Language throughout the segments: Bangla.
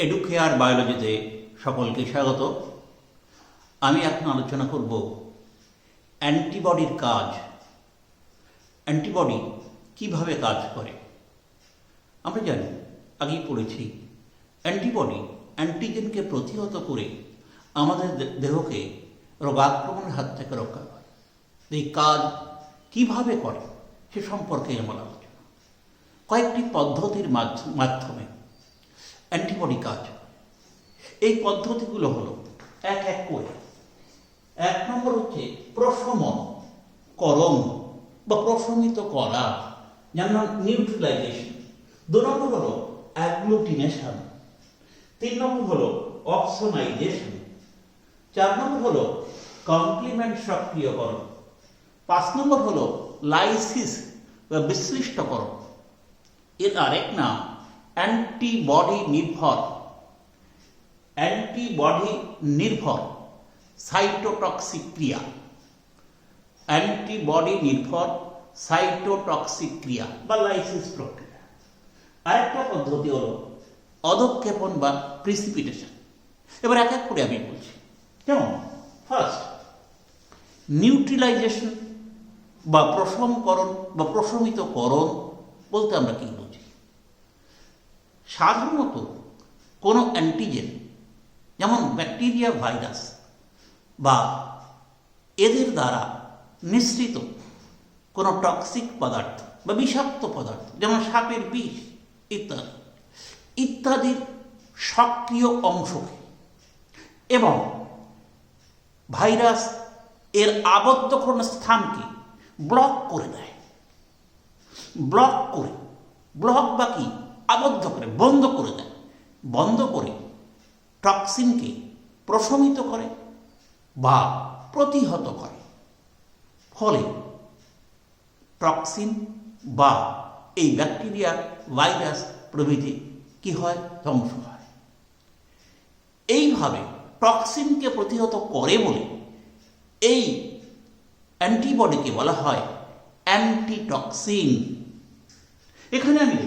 এডুকেয়ার বায়োলজিতে সকলকে স্বাগত। আমি এখন আলোচনা করব অ্যান্টিবডির কাজ। অ্যান্টিবডি কীভাবে কাজ করে? আমরা জানি, আগেই পড়েছি, অ্যান্টিবডি অ্যান্টিজেনকে প্রতিহত করে আমাদের দেহকে রোগাক্রমণের হাত থেকে রক্ষা করে। এই কাজ কীভাবে করে সে সম্পর্কে আমার আলোচনা। কয়েকটি পদ্ধতির মাধ্য- মাধ্যমে অ্যান্টিবডি কাজ। এই পদ্ধতিগুলো হলো এক এক করে। এক নম্বর হচ্ছে প্রশমন করণ বা প্রশমিত করা যার নাম নিউট্রিলাইজেশন দু নম্বর হলো অ্যাগ্লুটিনেশন তিন নম্বর হলো অপসোনাইজেশন চার নম্বর হলো কমপ্লিমেন্ট সক্রিয়করণ। পাঁচ নম্বর হলো লাইসিস বা বিশ্লিষ্টকরণ। এর আরেক নাম অ্যান্টিবডি নির্ভর অ্যান্টিবডি নির্ভর সাইটোটক্সিক ক্রিয়া অ্যান্টিবডি নির্ভর সাইটোটক্সিক ক্রিয়া বা লাইসিস প্রক্রিয়া আরেকটা পদ্ধতি হলো অধক্ষেপণ বা প্রিসিপিটেশন এবার এক এক করে আমি বলছি যেমন ফার্স্ট নিউট্রিলাইজেশন বা প্রশমকরণ বা প্রশমিতকরণ বলতে আমরা কি বুঝি সাধারণত কোনো অ্যান্টিজেন যেমন ব্যাকটেরিয়া ভাইরাস বা এদের দ্বারা নিঃসৃত কোনো টক্সিক পদার্থ বা বিষাক্ত পদার্থ, যেমন সাপের বিষ ইত্যাদি, ইত্যাদির সক্রিয় অংশকে এবং ভাইরাস এর আবদ্ধকরণ স্থানকে ব্লক করে দেয়। ব্লক করে ব্লক বা কি? আবদ্ধ করে, বন্ধ করে দেয়। বন্ধ করে টক্সিনকে প্রশমিত করে বা প্রতিহত করে। ফলে টক্সিন বা এই ব্যাকটেরিয়া ভাইরাস প্রভৃতি কি হয়? ধ্বংস হয়। এইভাবে টক্সিনকে প্রতিহত করে বলে এই অ্যান্টিবডিকে বলা হয় অ্যান্টিটক্সিন। এখানে আমি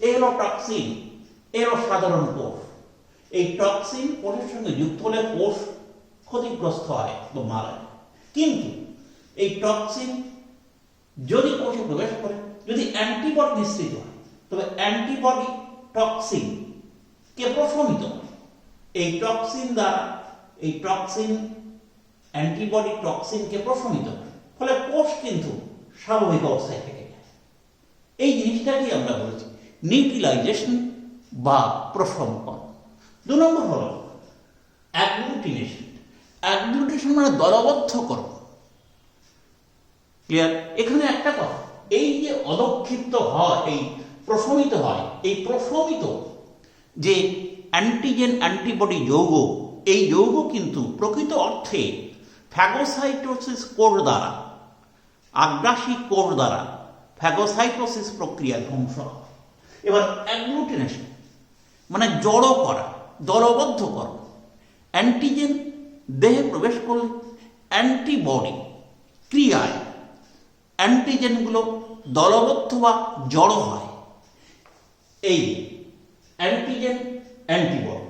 এ টক্সিন এ সাধারণ কোষ। এই টক্সিন কোষের সঙ্গে যুক্ত হলে কোষ ক্ষতিগ্রস্ত হয় বা মারা যায়। কিন্তু এই টক্সিন যদি কোষে প্রবেশ করে, যদি অ্যান্টিবডি নিঃসৃত হয়, তবে অ্যান্টিবডি টক্সিন কে প্রশমিত এই টক্সিন দ্বারা, এই টক্সিন অ্যান্টিবডি টক্সিনকে প্রশমিত ফলে কোষ কিন্তু স্বাভাবিক অবস্থায় থেকে যায়। এই জিনিসটাকেই আমরা বলেছি নিউট্রিলাইজেশন বা প্রশমকরণ দু নম্বর হলো অ্যাগ্লুটিনেশন অ্যাগ্লুটেশন মানে দলবদ্ধকরণ ক্লিয়ার এখানে একটা কথা, এই যে অদক্ষিপ্ত হয়, এই প্রশমিত হয়, এই প্রশমিত যে অ্যান্টিজেন অ্যান্টিবডি যৌগ, এই যৌগ কিন্তু প্রকৃত অর্থে ফ্যাগোসাইটোসিস কোর দ্বারা, আগ্রাসী কোর দ্বারা ফ্যাগোসাইটোসিস প্রক্রিয়া ধ্বংস হয়। এবার অ্যাগ্লুটিনেশন মানে জড়ো করা দলবদ্ধ করা অ্যান্টিজেন দেহে প্রবেশ করলে অ্যান্টিবডি ক্রিয়ায় অ্যান্টিজেনগুলো দলবদ্ধ বা জড়ো হয়। এই অ্যান্টিজেন অ্যান্টিবডি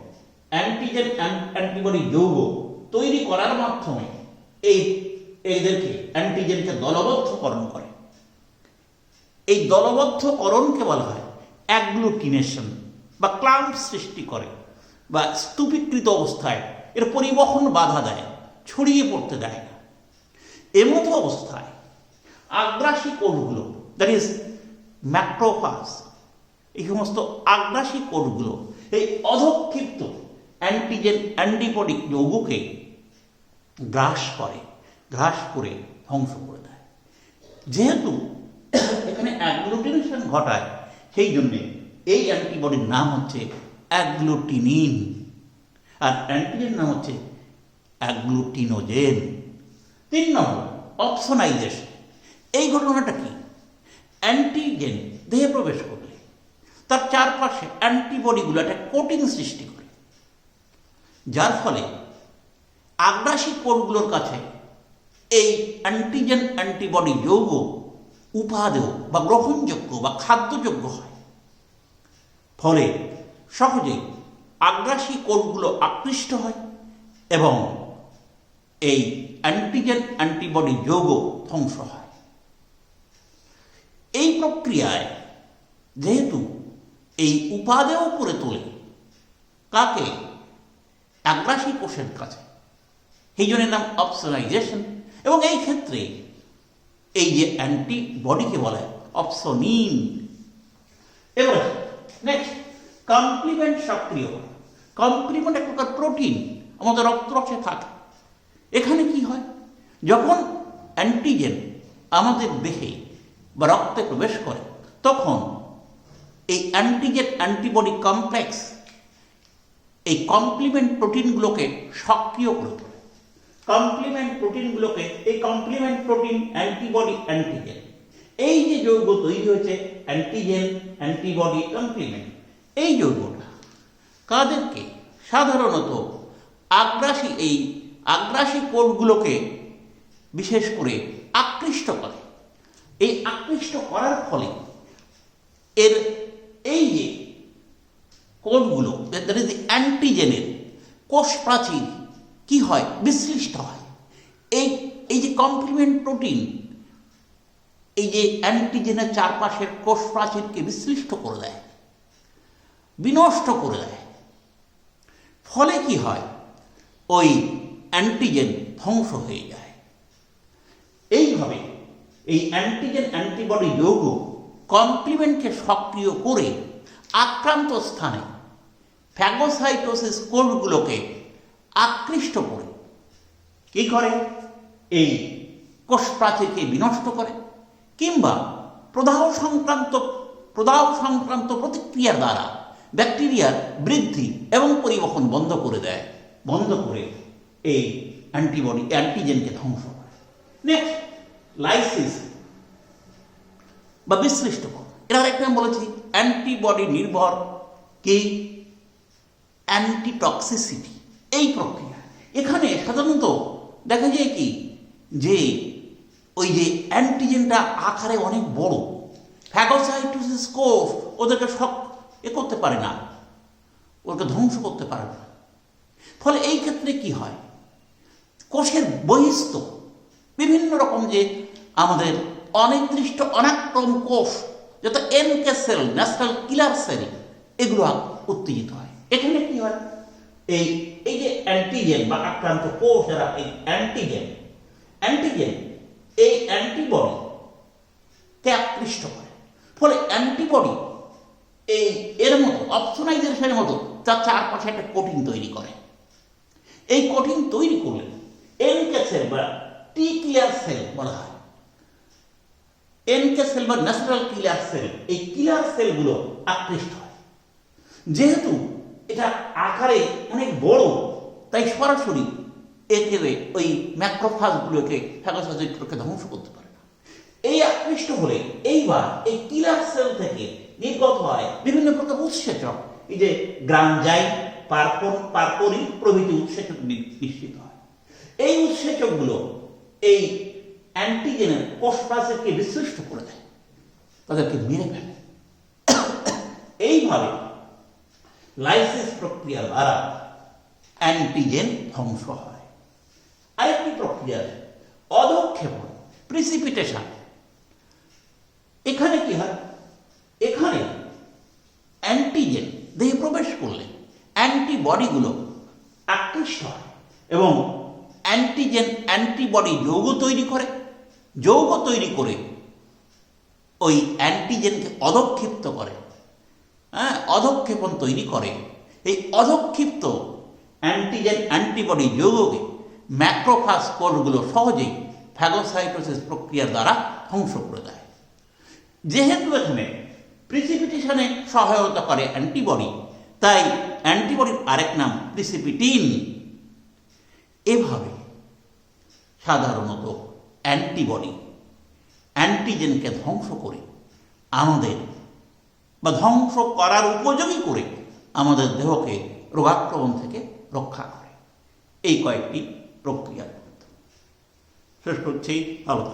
অ্যান্টিজেন অ্যান্টিবডি যৌগ তৈরি করার মাধ্যমে এই এদেরকে অ্যান্টিজেনকে দলবদ্ধকরণ করে। এই দলবদ্ধকরণকে বলা হয় অ্যাগ্লুটিনেশন বা ক্লাম্প সৃষ্টি করে বা স্তূপীকৃত অবস্থায় এর পরিবহন বাধা দেয়, ছড়িয়ে পড়তে দেয় না। এমতো অবস্থায় আগ্রাসী কোষগুলো দ্যাট ইজ ম্যাক্রোফাস এই সমস্ত আগ্রাসী কোষগুলো এই অধক্ষিপ্ত অ্যান্টিজেন অ্যান্টিবডি যৌগকে গ্রাস করে গ্রাস করে ধ্বংস করে দেয়। যেহেতু এখানে অ্যাগ্লুটিনেশন ঘটায় সেই জন্যে এই অ্যান্টিবডির নাম হচ্ছে অ্যাগ্লুটিনিন। আর অ্যান্টিজেন নাম হচ্ছে অ্যাগ্লুটিনোজেন। তিন নম্বর, অপশনাইজেশন। এই ঘটনাটা কি? অ্যান্টিজেন দেহে প্রবেশ করলে তার চারপাশে অ্যান্টিবডিগুলো একটা কোটিং সৃষ্টি করে। যার ফলে আগ্রাসী কোষগুলোর কাছে এই অ্যান্টিজেন অ্যান্টিবডি যৌগ উপাদেয় বা গ্রহণযোগ্য বা খাদ্যযোগ্য হয়। ফলে সহজেই আগ্রাসী কোষগুলো আকৃষ্ট হয় এবং এই অ্যান্টিজেন অ্যান্টিবডি যৌগ ধ্বংস হয়। এই প্রক্রিয়ায় যেহেতু এই উপাদেয় করে তোলে, কাকে? আগ্রাসী কোষের কাছে। এই জন্য নাম অপসোনাইজেশন এবং এই ক্ষেত্রে এই যে অ্যান্টিবডিকে বলা হয় অপসোনিন এবার নেক্সট কমপ্লিমেন্ট সক্রিয়। কমপ্লিমেন্ট এক প্রকার প্রোটিন আমাদের রক্তরসে থাকে। এখানে কি হয়? যখন অ্যান্টিজেন আমাদের দেহে বা রক্তে প্রবেশ করে, তখন এই অ্যান্টিজেন অ্যান্টিবডি কমপ্লেক্স এই কমপ্লিমেন্ট প্রোটিনগুলোকে সক্রিয় করে তোলে। কমপ্লিমেন্ট প্রোটিনগুলোকে এই কমপ্লিমেন্ট প্রোটিন অ্যান্টিবডি অ্যান্টিজেন এই যে যৌগ তৈরি হয়েছে অ্যান্টিজেন অ্যান্টিবডি কমপ্লিমেন্ট এই যৌগটা কাদেরকে? সাধারণত আগ্রাসী, এই আগ্রাসী কোষগুলোকে বিশেষ করে আকৃষ্ট করে। এই আকৃষ্ট করার ফলে এর এই যে কোষগুলো দ্যাট ইজ অ্যান্টিজেনের কোষ প্রাচীর কি হয়? বিশ্লিষ্ট হয়। এই এই যে কমপ্লিমেন্ট প্রোটিন এই যে অ্যান্টিজেনের চারপাশের কোষ প্রাচীরকে বিশ্লিষ্ট করে দেয়, বিনষ্ট করে দেয়। ফলে কি হয়? ওই অ্যান্টিজেন ধ্বংস হয়ে যায়। এইভাবে এই অ্যান্টিজেন অ্যান্টিবডি যৌগ কমপ্লিমেন্টকে সক্রিয় করে আক্রান্ত স্থানে ফ্যাগোসাইটোসিস কোষগুলোকে আকৃষ্ট করে। কি করে? এই কোষ প্রাচীরকে বিনষ্ট করে কিংবা প্রদাহ সংক্রান্ত প্রদাহ সংক্রান্ত প্রতিক্রিয়ার দ্বারা ব্যাকটেরিয়ার বৃদ্ধি এবং পরিবহন বন্ধ করে দেয়, বন্ধ করে এই অ্যান্টিবডি, অ্যান্টিজেনকে ধ্বংস করে। নেক্সট লাইসিস বা বিশ্লিষ্টকরণ এর আরেকটা আমি বলেছি, অ্যান্টিবডি নির্ভর কি? অ্যান্টিটক্সিসিটি। এই প্রক্রিয়া। এখানে সাধারণত দেখা যায় কি যে ওই যে অ্যান্টিজেনটা আকারে অনেক বড়। ফ্যাগোসাইটোসিস কোষ ওদেরকে সব এ করতে পারে না। ওদেরকে ধ্বংস করতে পারে না। ফলে এই ক্ষেত্রে কি হয়? কোষের বহিস্থ বিভিন্ন রকম যে আমাদের অনির্দিষ্ট অনাক্রম কোষ যত NK cell national killer cell এগুলো উত্তেজিত হয়। এখানে কি হয়? এই এই যে অ্যান্টিজেন বা আক্রান্ত কোষ যারা এই অ্যান্টিজেন অ্যান্টিজেন এই অ্যান্টিবডি কে আকৃষ্ট করে। ফলে অ্যান্টিবডি এই, এর মতো অপশনাইজেশনের মতো, তার চারপাশে একটা কোটিন তৈরি করে। এই কোটিন তৈরি করলে এনকে সেল বা টি ক্লিয়ার সেল বলা হয়। এনকে সেল বা ন্যাচারাল কিলার সেল এই কিলার সেলগুলো আকৃষ্ট হয়। যেহেতু এটা আকারে অনেক বড়, তাই সরাসরি একেবারে ওই ম্যাক্রোফাজগুলোকে ফ্যাগোসাইটোকে ধ্বংস করতে পারে না। এই আকৃষ্ট হলে এইবার এই কিলার সেল থেকে নির্গত হয় বিভিন্ন প্রকার উৎসেচক। এই যে গ্রামজাই পার্পন পার্পরিন প্রভৃতি উৎসেচক নিশ্চিত হয়। এই উৎসেচকগুলো এই অ্যান্টিজেনের কোষপ্রাচীরকে বিশ্লিষ্ট করে দেয়, তাদেরকে মেরে ফেলে। এইভাবে লাইসিস প্রক্রিয়া দ্বারা অ্যান্টিজেন ধ্বংস হয়। আরেকটি প্রক্রিয়া অধক্ষেপণ প্রিসিপিটেশন এখানে কি হয়? এখানে অ্যান্টিজেন দেহে প্রবেশ করলে অ্যান্টিবডিগুলো আকৃষ্ট হয় এবং অ্যান্টিজেন অ্যান্টিবডি যৌগ তৈরি করে। যৌগ তৈরি করে ওই অ্যান্টিজেনকে অধক্ষিপ্ত করে। হ্যাঁ অধক্ষেপণ তৈরি করে। এই অধক্ষিপ্ত অ্যান্টিজেন অ্যান্টিবডি যৌগকে ম্যাক্রোফাস কোষগুলো সহজেই ফ্যাগোসাইটোসিস প্রক্রিয়ার দ্বারা ধ্বংস করে দেয়। যেহেতু এখানে প্রিসিপিটেশনে সহায়তা করে অ্যান্টিবডি তাই অ্যান্টিবডির আরেক নাম প্রিসিপিটিন এভাবে সাধারণত অ্যান্টিবডি অ্যান্টিজেনকে ধ্বংস করে আমাদের বা ধ্বংস করার উপযোগী করে আমাদের দেহকে রোগাক্রমণ থেকে রক্ষা করে। এই কয়েকটি প্রক্রিয়া শেষ করছি, ভালো